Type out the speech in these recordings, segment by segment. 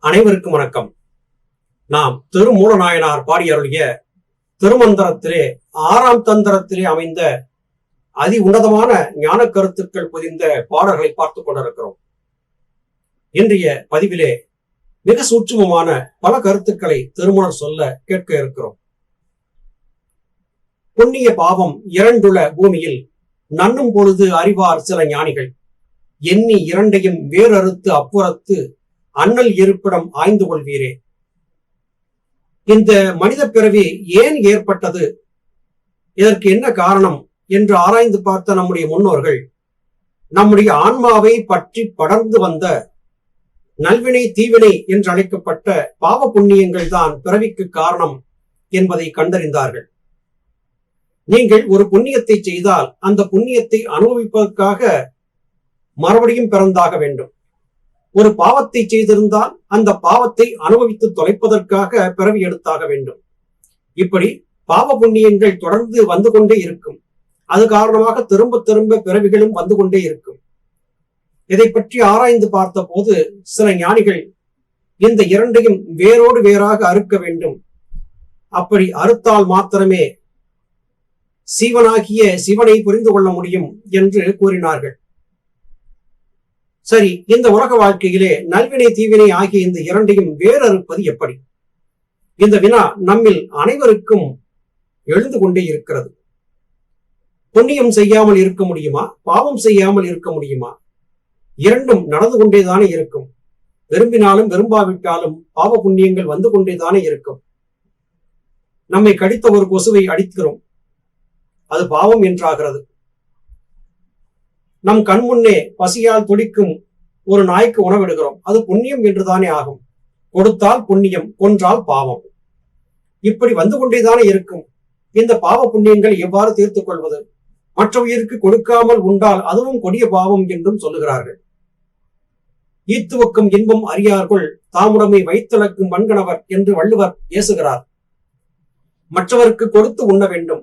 அனைவருக்கும் வணக்கம். நாம் திருமூலநாயனார் பாடியருளிய திருமந்திரத்திலே ஆறாம் தந்திரத்திலே அமைந்த அதி உன்னதமான ஞான கருத்துக்கள் புதிந்த பாடல்களை பார்த்துக் கொண்டிருக்கிறோம். இன்றைய பதிவிலே மிக சூட்சுமமான பல கருத்துக்களை திருமணம் சொல்ல கேட்க இருக்கிறோம். புண்ணிய பாவம் இரண்டுள்ள பூமியில் நன்னும் பொழுது அறிவார் சில ஞானிகள். எண்ணி இரண்டையும் வேறறுத்து அப்புறத்து அண்ணல் இருப்பிடம் ஆய்ந்து கொள்வீரே. இந்த மனித பிறவி ஏன் ஏற்பட்டது? இதற்கு என்ன காரணம் என்று ஆராய்ந்து பார்த்த நம்முடைய முன்னோர்கள் நம்முடைய ஆன்மாவை பற்றி படர்ந்து வந்த நல்வினை தீவினை என்று அழைக்கப்பட்ட பாவ புண்ணியங்கள் தான் பிறவிக்கு காரணம் என்பதை கண்டறிந்தார்கள். நீங்கள் ஒரு புண்ணியத்தை செய்தால் அந்த புண்ணியத்தை அனுபவிப்பதற்காக மறுபடியும் பிறந்தாக வேண்டும். ஒரு பாவத்தை செய்திருந்தால் அந்த பாவத்தை அனுபவித்து தொலைப்பதற்காக பிறவி எடுத்தாக வேண்டும். இப்படி பாவ புண்ணியங்கள் தொடர்ந்து வந்து கொண்டே இருக்கும். அது காரணமாக திரும்ப திரும்ப பிறவிகளும் வந்து கொண்டே இருக்கும். இதை பற்றி ஆராய்ந்து பார்த்த போது சில ஞானிகள் இந்த இரண்டையும் வேரோடு வேறாக அறுக்க வேண்டும். அப்படி அறுத்தால் மாத்திரமே சீவனாகிய சிவனை புரிந்து கொள்ள முடியும் என்று கூறினார்கள். சரி இந்த உலக வாழ்க்கையிலே நல்வினை தீவினை ஆகிய இந்த இரண்டையும் வேறறுப்பது எப்படி? இந்த வினா நம்மில் அனைவருக்கும் எழுந்து கொண்டே இருக்கிறது. புண்ணியம் செய்யாமல் இருக்க முடியுமா? பாவம் செய்யாமல் இருக்க முடியுமா? இரண்டும் நடந்து கொண்டேதானே இருக்கும். விரும்பினாலும் விரும்பாவிட்டாலும் பாவ புண்ணியங்கள் வந்து கொண்டேதானே இருக்கும். நம்மை கடித்த ஒரு கொசுவை அடிக்கிறோம். அது பாவம் என்றாகிறது. நம் கண்முன்னே பசியால் துடிக்கும் ஒரு நாய்க்கு உணவிடுகிறோம் அது புண்ணியம் என்றுதானே ஆகும். கொடுத்தால் புண்ணியம் கொன்றால் பாவம். இப்படி வந்து கொண்டேதானே இருக்கும். இந்த பாவ புண்ணியங்கள் எவ்வாறு தீர்த்துக் கொள்வது? மற்ற உயிருக்கு கொடுக்காமல் உண்டால் அதுவும் கொடிய பாவம் என்றும் சொல்லுகிறார்கள். ஈத்துவக்கும் இன்பம் அறியார்கள் தாமுடமை வைத்தளக்கும் மண்கணவர் என்று வள்ளுவர் ஏசுகிறார் மற்றவருக்கு கொடுத்து உண்ண வேண்டும்.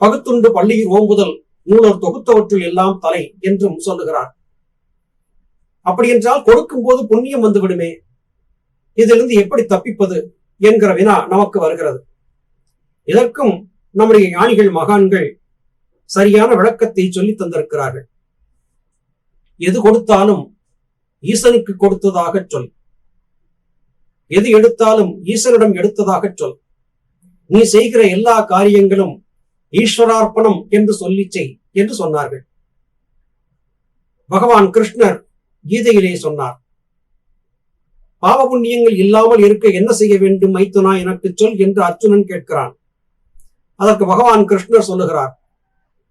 பகுத்துண்டு பள்ளியில் ஓம்புதல் நூலர் தொகுத்தவற்றில் எல்லாம் தலை என்றும் சொல்லுகிறார். அப்படி என்றால் கொடுக்கும் போது புண்ணியம் வந்துவிடுமே. இதிலிருந்து எப்படி தப்பிப்பது என்கிற வினா நமக்கு வருகிறது. இதற்கும் நம்முடைய ஞானிகள் மகான்கள் சரியான விளக்கத்தை சொல்லி தந்திருக்கிறார்கள். எது கொடுத்தாலும் ஈசனுக்கு கொடுத்ததாக சொல். எது எடுத்தாலும் ஈசனிடம் எடுத்ததாக சொல். நீ செய்கிற எல்லா காரியங்களும் ஈஸ்வரார்ப்பணம் என்று சொல்லி செய் என்று சொன்னார்கள். பகவான் கிருஷ்ணர் கீதையிலே சொன்னார். பாவ புண்ணியங்கள் இல்லாமல் இருக்க என்ன செய்ய வேண்டும்? மைத்துனா எனக்கு சொல் என்று அர்ஜுனன் கேட்கிறான். அதற்கு பகவான் கிருஷ்ணர் சொல்லுகிறார்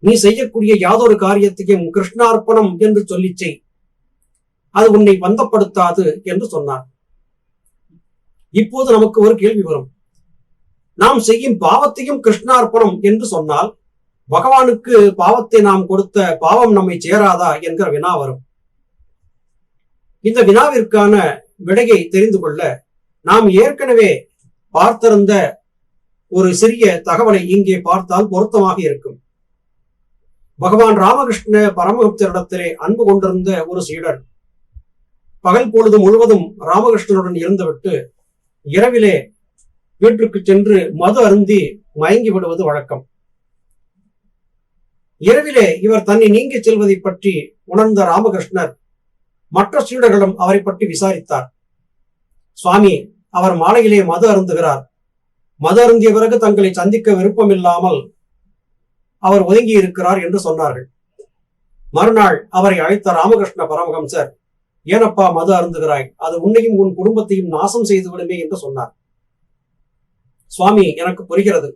நீ செய்யக்கூடிய யாதொரு காரியத்தையும் கிருஷ்ணார்ப்பணம் என்று சொல்லி செய். அது உன்னை பந்தப்படுத்தாது என்று சொன்னார். இப்போது நமக்கு ஒரு கேள்வி வரும். நாம் செய்யும் பாவத்தையும் கிருஷ்ணார்ப்பணம் என்று சொன்னால் பகவானுக்கு பாவத்தை நாம் கொடுத்த பாவம் நம்மை சேராதா என்கிற வினா வரும். இந்த வினாவிற்கான விடையை தெரிந்து கொள்ள நாம் ஏற்கனவே பார்த்திருந்த ஒரு சிறிய தகவலை இங்கே பார்த்தால் பொருத்தமாக இருக்கும். பகவான் ராமகிருஷ்ண பரமகுப்தரிடத்திலே அன்பு கொண்டிருந்த ஒரு சீடர். பகல் பொழுது முழுவதும் ராமகிருஷ்ணனுடன் இருந்துவிட்டு இரவிலே வீட்டுக்கு சென்று மது அருந்தி மயங்கி விடுவது வழக்கம். இரவிலே இவர் தன்னை நீங்கி செல்வதை பற்றி உணர்ந்த ராமகிருஷ்ணர் மற்ற சீடர்களும் அவரை பற்றி விசாரித்தார். சுவாமி அவர் மாலையிலே மது அருந்துகிறார். மது அருந்திய பிறகு தங்களை சந்திக்க விருப்பமில்லாமல் அவர் ஒதுங்கி இருக்கிறார் என்று சொன்னார்கள். மறுநாள் அவரை அழைத்த ராமகிருஷ்ண பரமஹம்சர் ஏனப்பா மது அருந்துகிறாய். அது உன்னையும் உன் குடும்பத்தையும் நாசம் செய்து விடுமே என்று சொன்னார். சுவாமி எனக்கு புரிகிறது.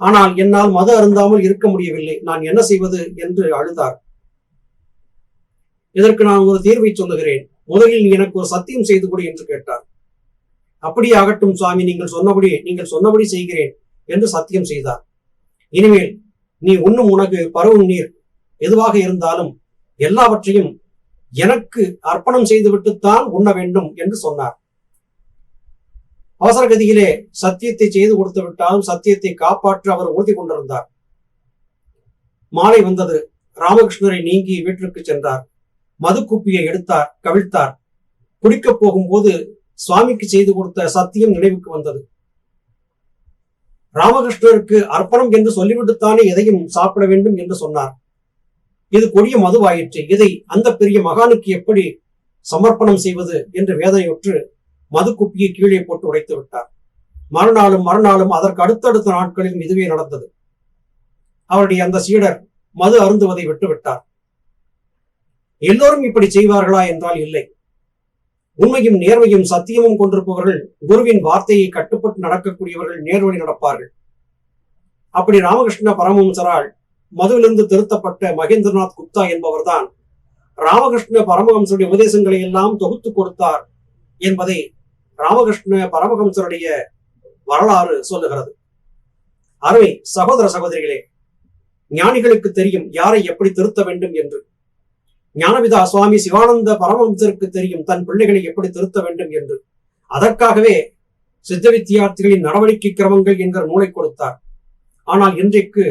ஆனால் என்னால் மது அருந்தாமல் இருக்க முடியவில்லை. நான் என்ன செய்வது? என்று அழுதார். இதற்கு நான் ஒரு தீர்வை சொல்லுகிறேன். முதலில் எனக்கு ஒரு சத்தியம் செய்து கொடு என்று கேட்டார். அப்படி ஆகட்டும் சுவாமி நீங்கள் சொன்னபடி நீங்கள் சொன்னபடி செய்கிறேன் என்று சத்தியம் செய்தார். இனிமேல் நீ உண்ணும் உனக்கு பருவம் நீர் எதுவாக இருந்தாலும் எல்லாவற்றையும் எனக்கு அர்ப்பணம் செய்துவிட்டுத்தான் உண்ண வேண்டும் என்று சொன்னார். அவசரகதியிலே சத்தியத்தை செய்து கொடுத்து விட்டாலும் சத்தியத்தை காப்பாற்ற அவர் உறுதி கொண்டிருந்தார். மாலை வந்தது. ராமகிருஷ்ணரை நீங்கி வீட்டிற்கு சென்றார். மதுக்குப்பியை எடுத்தார் கவிழ்த்தார். குடிக்கப் போகும்போது சுவாமிக்கு செய்து கொடுத்த சத்தியம் நினைவுக்கு வந்தது. ராமகிருஷ்ணருக்கு அர்ப்பணம் என்று சொல்லிவிட்டுத்தானே எதையும் சாப்பிட வேண்டும் என்று சொன்னார். இது கொடிய மதுவாயிற்று. இதை அந்த பெரிய மகானுக்கு எப்படி சமர்ப்பணம் செய்வது என்று வேதனையுற்று மதுக்குப்பியை கீழே போட்டு உடைத்து விட்டார். மறுநாளும் மறுநாளும் அதற்கு அடுத்தடுத்த நாட்களிலும் இதுவே நடந்தது. அவருடைய அந்த சீடர் மது அருந்துவதை விட்டுவிட்டார். எல்லோரும் இப்படி செய்வார்களா என்றால் இல்லை. உண்மையும் நேர்மையும் சத்தியமும் கொண்டிருப்பவர்கள் குருவின் வார்த்தையை கட்டுப்பட்டு நடக்கக்கூடியவர்கள் நேர்வழி நடப்பார்கள். அப்படி ராமகிருஷ்ண பரமஹம்சரால் மதுவிலிருந்து திருத்தப்பட்ட மகேந்திரநாத் குப்தா என்பவர்தான் ராமகிருஷ்ண பரமஹம்சருடைய உபதேசங்களை எல்லாம் தொகுத்து கொடுத்தார் என்பதை ராமகிருஷ்ண பரமஹம்சருடைய வரலாறு சொல்லுகிறது. அருமை சகோதர சகோதரிகளே ஞானிகளுக்கு தெரியும் யாரை எப்படி திருத்த வேண்டும் என்று. ஞானவிதா சுவாமி சிவானந்த பரமஹம்சருக்கு தெரியும் தன் பிள்ளைகளை எப்படி திருத்த வேண்டும் என்று. அதற்காகவே சித்த வித்தியார்த்திகளின் நடவடிக்கை கிரமங்கள் என்கிற நூலை கொடுத்தார். ஆனால் இன்றைக்கு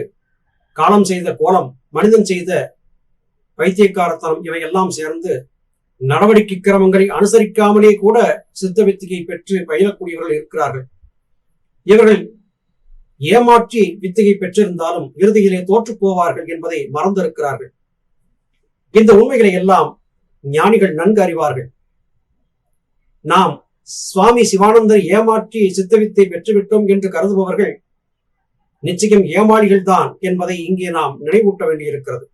காலம் செய்த கோலம் மனிதன் செய்த வைத்தியக்காரத்தனம் இவையெல்லாம் சேர்ந்து நடவடிக்கை கிரமங்களை அனுசரிக்காமலே கூட சித்த வித்தியை பெற்று பயிலக்கூடியவர்கள் இருக்கிறார்கள். இவர்கள் ஏமாற்றி வித்திகை பெற்றிருந்தாலும் இறுதியிலே தோற்று போவார்கள் என்பதை மறந்திருக்கிறார்கள். இந்த உண்மைகளை எல்லாம் ஞானிகள் நன்கு அறிவார்கள். நாம் சுவாமி சிவானந்தர் ஏமாற்றி சித்தவித்தை பெற்றுவிட்டோம் என்று கருதுபவர்கள் நிச்சயம் ஏமாளிகள் தான் என்பதை இங்கே நாம் நினைவூட்ட வேண்டியிருக்கிறது.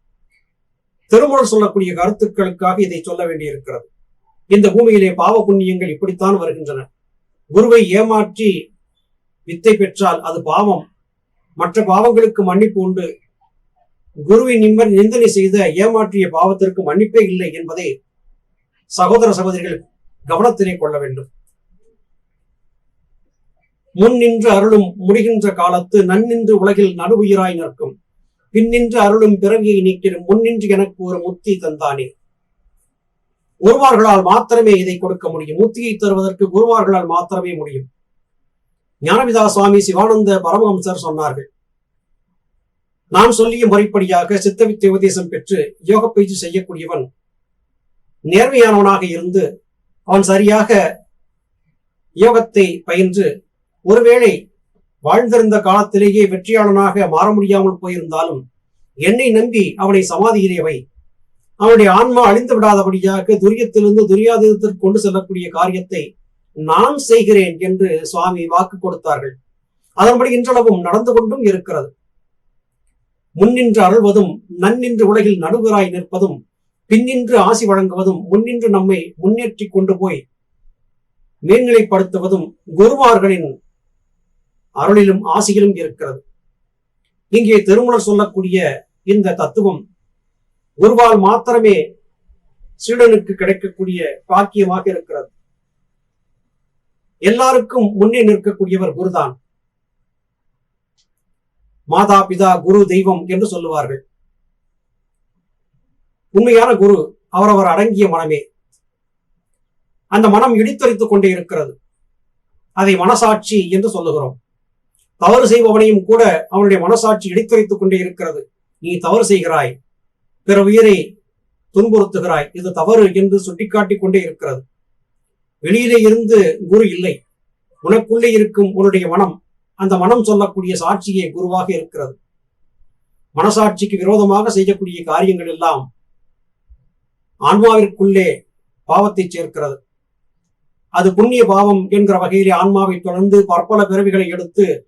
திருமணம் சொல்லக்கூடிய கருத்துக்களுக்காக இதை சொல்ல வேண்டியிருக்கிறது. இந்த பூமியிலே பாவ புண்ணியங்கள் இப்படித்தான் வருகின்றன. குருவை ஏமாற்றி வித்தை பெற்றால் அது பாவம். மற்ற பாவங்களுக்கு மன்னிப்பு உண்டு. குருவை நிம்மர் நிந்தனை செய்த ஏமாற்றிய பாவத்திற்கு மன்னிப்பே இல்லை என்பதை சகோதர சகோதரிகள் கவனத்திலே கொள்ள வேண்டும். முன் நின்று அருளும் முடிகின்ற காலத்து நன்னின்று உலகில் நடுவுயிராய் நிற்கும். பின் நின்று அருளும் பிறவியை நீக்கிடும் முன்னின்று எனக்கு ஒரு முத்தி தந்தானே. குருமார்களால் மாத்திரமே இதை கொடுக்க முடியும். முத்தியை தருவதற்கு குருமார்களால் மாத்திரமே முடியும். ஞானவிதா சுவாமி சிவானந்த பரமஹம்சர் சொன்னார்கள் நாம் சொல்லிய முறைப்படியாக சித்தவித்தை உபதேசம் பெற்று யோக பயிற்சி செய்யக்கூடியவன் நேர்மையானவனாக இருந்து அவன் சரியாக யோகத்தை பயின்று ஒருவேளை வாழ்ந்திருந்த காலத்திலேயே வெற்றியாளனாக மாற முடியாமல் போயிருந்தாலும் என்னை நம்பி அவனை சமாதியிலேவை அவனுடைய ஆன்மா அழிந்து விடாதபடியாக துரியத்திலிருந்து துரியாதத்திற்கு கொண்டு செல்லக்கூடிய காரியத்தை நான் செய்கிறேன் என்று சுவாமி வாக்கு கொடுத்தார்கள். அதன்படி இன்றளவும் நடந்து கொண்டும் இருக்கிறது. முன்னின்று அருள்வதும் நன்னின்று உலகில் நடுவராய் நிற்பதும் பின்னின்று ஆசி வழங்குவதும் முன்னின்று நம்மை முன்னேற்றி கொண்டு போய் மேல்நிலைப்படுத்துவதும் குருமார்களின் அருளிலும் ஆசியிலும் இருக்கிறது. இங்கே திருமலர் சொல்லக்கூடிய இந்த தத்துவம் குருவால் மாத்திரமே சீடனுக்கு கிடைக்கக்கூடிய பாக்கியமாக இருக்கிறது. எல்லாருக்கும் முன்னே நிற்கக்கூடியவர் குருதான். மாதா பிதா குரு தெய்வம் என்று சொல்லுவார்கள். உண்மையான குரு அவரவர் அடங்கிய மனமே. அந்த மனம் இடித்தரித்துக் கொண்டே இருக்கிறது. அதை மனசாட்சி என்று சொல்லுகிறோம். தவறு செய்பவனையும் கூட அவனுடைய மனசாட்சி இடித்தரித்துக் கொண்டே இருக்கிறது. நீ தவறு செய்கிறாய். பிற உயிரை துன்புறுத்துகிறாய். இது தவறு என்று சுட்டிக்காட்டிக் கொண்டே இருக்கிறது. வெளியிலே இருந்து குரு இல்லை. உனக்குள்ளே இருக்கும் உன்னுடைய மனம் அந்த மனம் சொல்லக்கூடிய சாட்சியே குருவாக இருக்கிறது. மனசாட்சிக்கு விரோதமாக செய்யக்கூடிய காரியங்கள் எல்லாம் ஆன்மாவிற்குள்ளே பாவத்தை சேர்க்கிறது. அது புண்ணிய பாவம் என்கிற வகையிலே ஆன்மாவை தொடர்ந்து பற்பல பிறவிகளை எடுத்து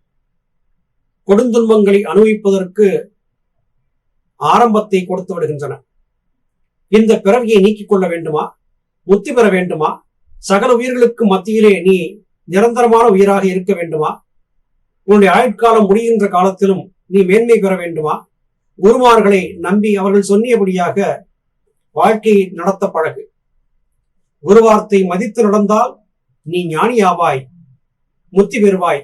கொடுந்துன்பங்களை அனுபவிப்பதற்கு ஆரம்பத்தை கொடுத்து விடுகின்றன. இந்த பிறவியை நீக்கிக் கொள்ள வேண்டுமா? முத்தி பெற வேண்டுமா? சகல உயிர்களுக்கு மத்தியிலே நீ நிரந்தரமான உயிராக இருக்க வேண்டுமா? உன்னுடைய ஆயுட்காலம் முடிகின்ற காலத்திலும் நீ மேன்மை பெற வேண்டுமா? குருமார்களை நம்பி அவர்கள் சொன்னியபடியாக வாழ்க்கையை நடத்த பழகு. குருவார்த்தை மதித்து நடந்தால் நீ ஞானியாவாய் முத்தி பெறுவாய்.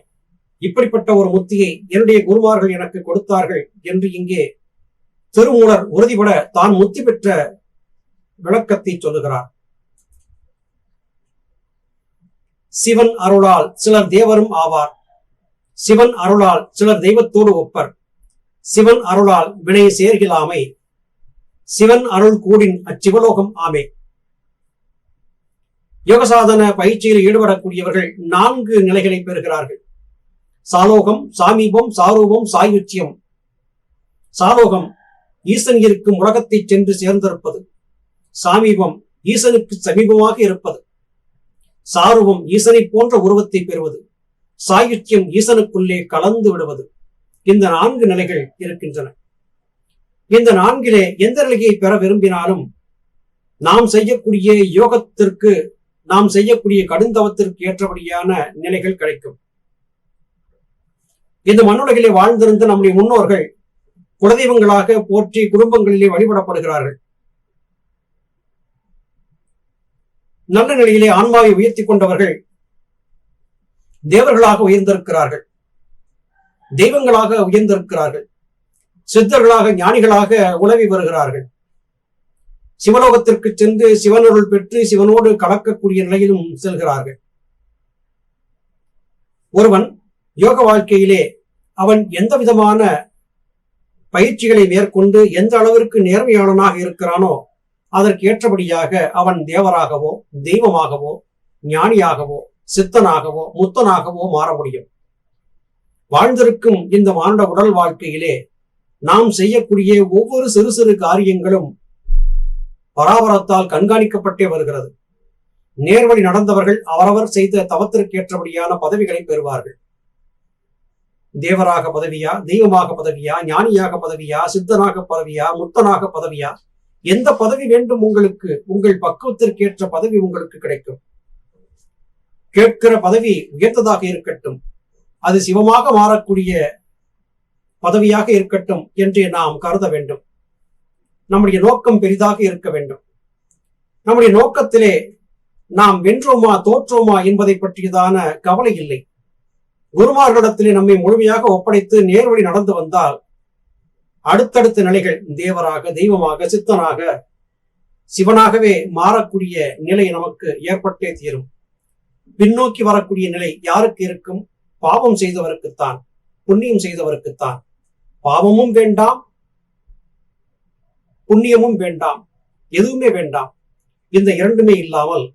இப்படிப்பட்ட ஒரு முத்தியை என்னுடைய குருமார்கள் எனக்கு கொடுத்தார்கள் என்று இங்கே திருமூலர் உறுதிபட தான் முத்தி பெற்ற விளக்கத்தை சொல்லுகிறார். சிவன் அருளால் சிலர் தேவரும் ஆவார். சிவன் அருளால் சிலர் தெய்வத்தோடு ஒப்பர். சிவன் அருளால் வினை சேர்கிலாமை. சிவன் அருள் கூடின் அச்சிவலோகம் ஆமே. யோகசாதன பயிற்சியில் ஈடுபடக்கூடியவர்கள் நான்கு நிலைகளை பெறுகிறார்கள். சாலோகம் சாமீபம் சாரூபம் சாயுச்சியம். சாலோகம் ஈசன் இருக்கும் உலகத்தை சென்று சேர்ந்திருப்பது. சாமீபம் ஈசனுக்கு சமீபமாக இருப்பது. சாருவம் ஈசனை போன்ற உருவத்தை பெறுவது. சாயுச்சியம் ஈசனுக்குள்ளே கலந்து விடுவது. இந்த நான்கு நிலைகள் இருக்கின்றன. இந்த நான்கிலே எந்த நிலையை பெற விரும்பினாலும் நாம் செய்யக்கூடிய யோகத்திற்கு நாம் செய்யக்கூடிய கடுந்தவத்திற்கு ஏற்றபடியான நிலைகள் கிடைக்கும். இந்த மண்ணுலகிலே வாழ்ந்திருந்த நம்முடைய முன்னோர்கள் குலதெய்வங்களாக போற்றி குடும்பங்களிலே வழிபடப்படுகிறார்கள். நல்ல நிலையிலே ஆன்மாவை உயர்த்தி கொண்டவர்கள் தேவர்களாக உயர்ந்திருக்கிறார்கள். தெய்வங்களாக உயர்ந்திருக்கிறார்கள். சித்தர்களாக ஞானிகளாக உலவி வருகிறார்கள். சிவலோகத்திற்கு சென்று சிவனருள் பெற்று சிவனோடு கலக்கக்கூடிய நிலையிலும் செல்கிறார்கள். ஒருவன் யோக வாழ்க்கையிலே அவன் எந்த விதமான பயிற்சிகளை மேற்கொண்டு எந்த அளவிற்கு நேர்மையாளனாக இருக்கிறானோ அதற்கு ஏற்றபடியாக அவன் தேவராகவோ தெய்வமாகவோ ஞானியாகவோ சித்தனாகவோ முத்தனாகவோ மாற முடியும். வாழ்ந்திருக்கும் இந்த மானுட உடல் வாழ்க்கையிலே நாம் செய்யக்கூடிய ஒவ்வொரு சிறு சிறு காரியங்களும் பராபரத்தால் கண்காணிக்கப்பட்டே வருகிறது. நேர்வழி நடந்தவர்கள் அவரவர் செய்த தவத்திற்கேற்றபடியான பதவிகளை பெறுவார்கள். தேவராக பதவியா தெய்வமாக பதவியா ஞானியாக பதவியா சித்தனாக பதவியா முத்தனாக பதவியா எந்த பதவி வேண்டும் உங்களுக்கு உங்கள் பக்குவத்திற்கு ஏற்ற பதவி உங்களுக்கு கிடைக்கும். கேட்கிற பதவி உயர்ந்ததாக இருக்கட்டும். அது சிவமாக மாறக்கூடிய பதவியாக இருக்கட்டும் என்று நாம் கருத வேண்டும். நம்முடைய நோக்கம் பெரிதாக இருக்க வேண்டும். நம்முடைய நோக்கத்திலே நாம் வென்றோமா தோற்றோமா என்பதை பற்றியதான கவலை இல்லை. குருமார்களிடத்திலே நம்மை முழுமையாக ஒப்படைத்து நேர்வழி நடந்து வந்தால் அடுத்தடுத்த நிலைகள் தேவராக தெய்வமாக சித்தனாக சிவனாகவே மாறக்கூடிய நிலை நமக்கு ஏற்பட்டே தீரும். பின்னோக்கி வரக்கூடிய நிலை யாருக்கு இருக்கும்? பாவம் செய்தவருக்குத்தான் புண்ணியம் செய்தவருக்குத்தான். பாவமும் வேண்டாம் புண்ணியமும் வேண்டாம் எதுவுமே வேண்டாம். இந்த இரண்டுமே இல்லாமல்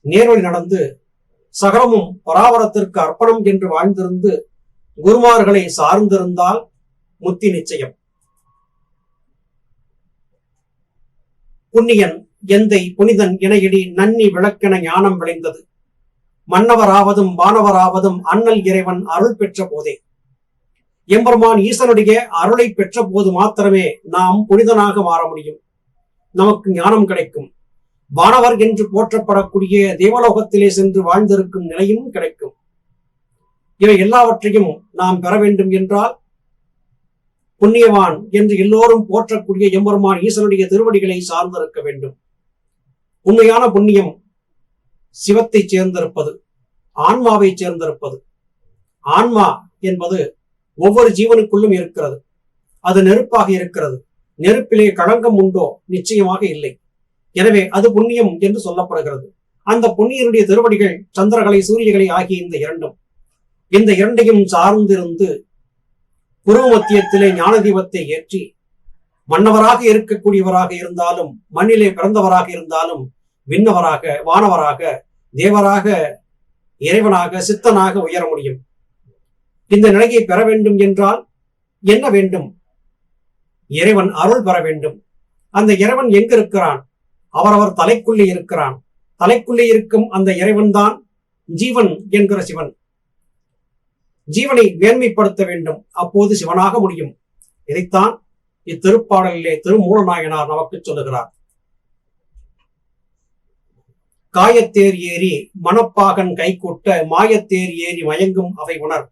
நேர்வழி நடந்து சகலமும் பராவரத்திற்கு அர்ப்பணம் என்று வாழ்ந்திருந்து குருமார்களை சார்ந்திருந்தால் முத்தி நிச்சயம். புண்ணியன் எந்தை புனிதன் இணையடி நன்னி விளக்கென ஞானம் விளைந்தது. மன்னவராவதும் வானவராவதும் அண்ணல் இறைவன் அருள் பெற்ற போதே. எம்பெருமான் ஈசனுடைய அருளை பெற்ற போது மாத்திரமே நாம் புனிதனாக மாற முடியும். நமக்கு ஞானம் கிடைக்கும். வானவர் என்று போற்றப்படக்கூடிய தேவலோகத்திலே சென்று வாழ்ந்திருக்கும் நிலையும் கிடைக்கும். இவை எல்லாவற்றையும் நாம் பெற வேண்டும் என்றால் புண்ணியவான் என்று எல்லோரும் போற்றக்கூடிய எம்பெருமான் ஈசனுடைய திருவடிகளை சார்ந்திருக்க வேண்டும். உண்மையான புண்ணியம் சிவத்தை சேர்ந்திருப்பது ஆன்மாவை சேர்ந்திருப்பது. ஆன்மா என்பது ஒவ்வொரு ஜீவனுக்குள்ளும் இருக்கிறது. அது நெருப்பாக இருக்கிறது. நெருப்பிலே களங்கம் உண்டோ? நிச்சயமாக இல்லை. எனவே அது புண்ணியம் என்று சொல்லப்படுகிறது. அந்த புண்ணியனுடைய திருவடிகள் சந்திரகளை சூரியகளை ஆகிய இந்த இரண்டும். இந்த இரண்டையும் சார்ந்திருந்து குரு மத்தியத்திலே ஞான தீபத்தை ஏற்றி மன்னவராக இருக்கக்கூடியவராக இருந்தாலும் மண்ணிலே பிறந்தவராக இருந்தாலும் விண்ணவராக வானவராக தேவராக இறைவனாக சித்தனாக உயர முடியும். இந்த நிலையை பெற வேண்டும் என்றால் என்ன வேண்டும்? இறைவன் அருள் பெற வேண்டும். அந்த இறைவன் எங்கிருக்கிறான்? அவரவர் தலைக்குள்ளே இருக்கிறான். தலைக்குள்ளே இருக்கும் அந்த இறைவன் தான் ஜீவன் என்கிற சிவன். ஜீவனை மேன்மைப்படுத்த வேண்டும். அப்போது சிவனாக முடியும். இதைத்தான் இத்திருப்பாடலிலே திருமூலநாயனார் நமக்கு சொல்லுகிறார். காயத்தேர் ஏறி மணப்பாகன் கைகூட்ட மாயத்தேர் ஏறி மயங்கும் அவை உணர்.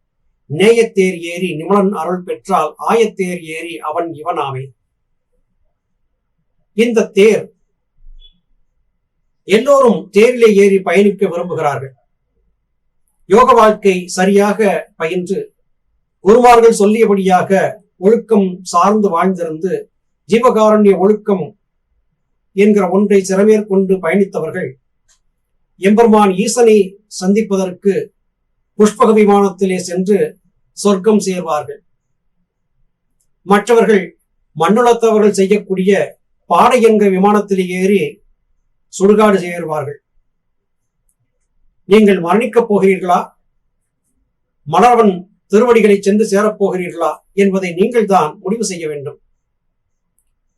நேயத்தேர் ஏறி நிமலன் அருள் பெற்றால் ஆயத்தேர் ஏறி அவன் இவனாமே. இந்த தேர் எல்லோரும் தேரிலே ஏறி பயணிக்க விரும்புகிறார்கள். யோக வாழ்க்கை சரியாக பயின்று குருமார்கள் சொல்லியபடியாக ஒழுக்கம் சார்ந்து வாழ்ந்திருந்து ஜீவகாரண்ய ஒழுக்கம் என்கிற ஒன்றை சிறமேற்கொண்டு பயணித்தவர்கள் எம்பெருமான் ஈசனை சந்திப்பதற்கு புஷ்பக விமானத்திலே சென்று சொர்க்கம் சேர்வார்கள். மற்றவர்கள் மண்ணுலத்தவர்கள் செய்யக்கூடிய பாடை என்கிற விமானத்திலே ஏறி சுடுகாடு சேருவார்கள். நீங்கள் மரணிக்கப் போகிறீர்களா? மலரவன் திருவடிகளை சென்று சேரப் போகிறீர்களா என்பதை நீங்கள் தான் முடிவு செய்ய வேண்டும்.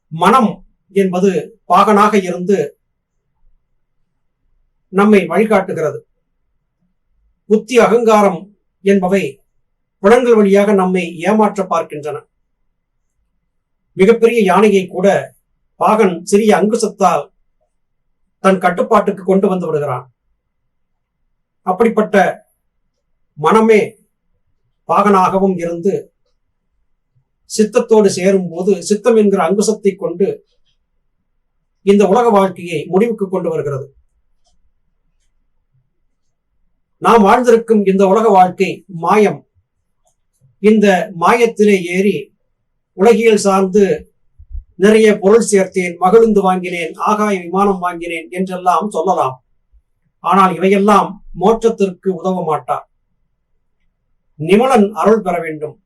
மனம் என்பது பாகனாக இருந்து நம்மை வழிகாட்டுகிறது. புத்தி அகங்காரம் என்பவை புலன்கள் வழியாக நம்மை ஏமாற்ற பார்க்கின்றன. மிகப்பெரிய யானையை கூட பாகன் சிறிய அங்குசத்தால் தன் கட்டுப்பாட்டுக்கு கொண்டு வந்து விடுகிறான். அப்படிப்பட்ட மனமே பாகனாகவும் இருந்து சித்தத்தோடு சேரும் போது சித்தம் என்கிற அங்குசத்தை கொண்டு இந்த உலக வாழ்க்கையை முடிவுக்கு கொண்டு வருகிறது. நாம் வாழ்ந்திருக்கும் இந்த உலக வாழ்க்கை மாயம். இந்த மாயத்திலே ஏறி உலகியல் சார்ந்து நிறைய பொருள் சேர்த்தேன் மகிழ்ந்து வாங்கினேன் ஆகாய விமானம் வாங்கினேன் என்றெல்லாம் சொல்லலாம். ஆனால் இவையெல்லாம் மோட்சத்திற்கு உதவ மாட்டார். நிமலன் அருள் பெற வேண்டும்.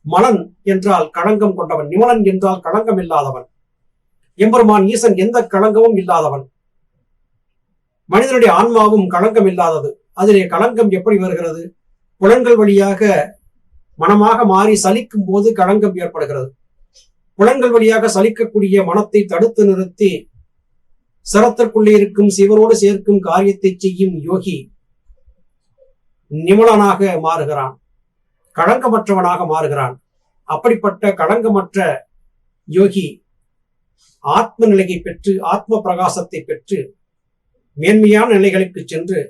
மலன் என்றால் களங்கம் கொண்டவன் நிமலன் என்றால் களங்கம் இல்லாதவன். எம்பெருமான் ஈசன் எந்த களங்கமும் இல்லாதவன். மனிதனுடைய ஆன்மாவும் களங்கம் இல்லாதது. அதிலே களங்கம் எப்படி வருகிறது? புலன்கள் வழியாக மனமாக மாறி சலிக்கும் போது களங்கம் ஏற்படுகிறது. புலன்கள் வழியாக சலிக்கக்கூடிய மனத்தை தடுத்து நிறுத்தி சிரத்திற்குள்ளே இருக்கும் சிவனோடு சேர்க்கும் காரியத்தை செய்யும் யோகி நிமலனாக மாறுகிறான். களங்கமற்றவனாக மாறுகிறான். அப்படிப்பட்ட களங்கமற்ற யோகி ஆத்ம நிலையை பெற்று ஆத்ம பிரகாசத்தை பெற்று மேன்மையான நிலைகளுக்கு சென்று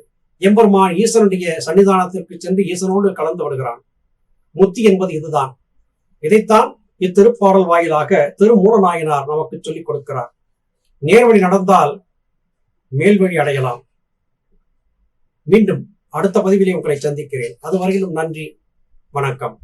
எம்பெருமான் ஈசனுடைய சன்னிதானத்திற்கு சென்று ஈசனோடு கலந்து விடுகிறான் முத்தி என்பது இதுதான். இதைத்தான் இத்திருப்பாடல் வாயிலாக திருமூலநாயனார் நமக்கு சொல்லிக் கொடுக்கிறார். நேர்வழி நடந்தால் மேல்வழி அடையலாம். மீண்டும் அடுத்த பதிவிலே உங்களை சந்திக்கிறேன். அதுவரையிலும் நன்றி வணக்கம்.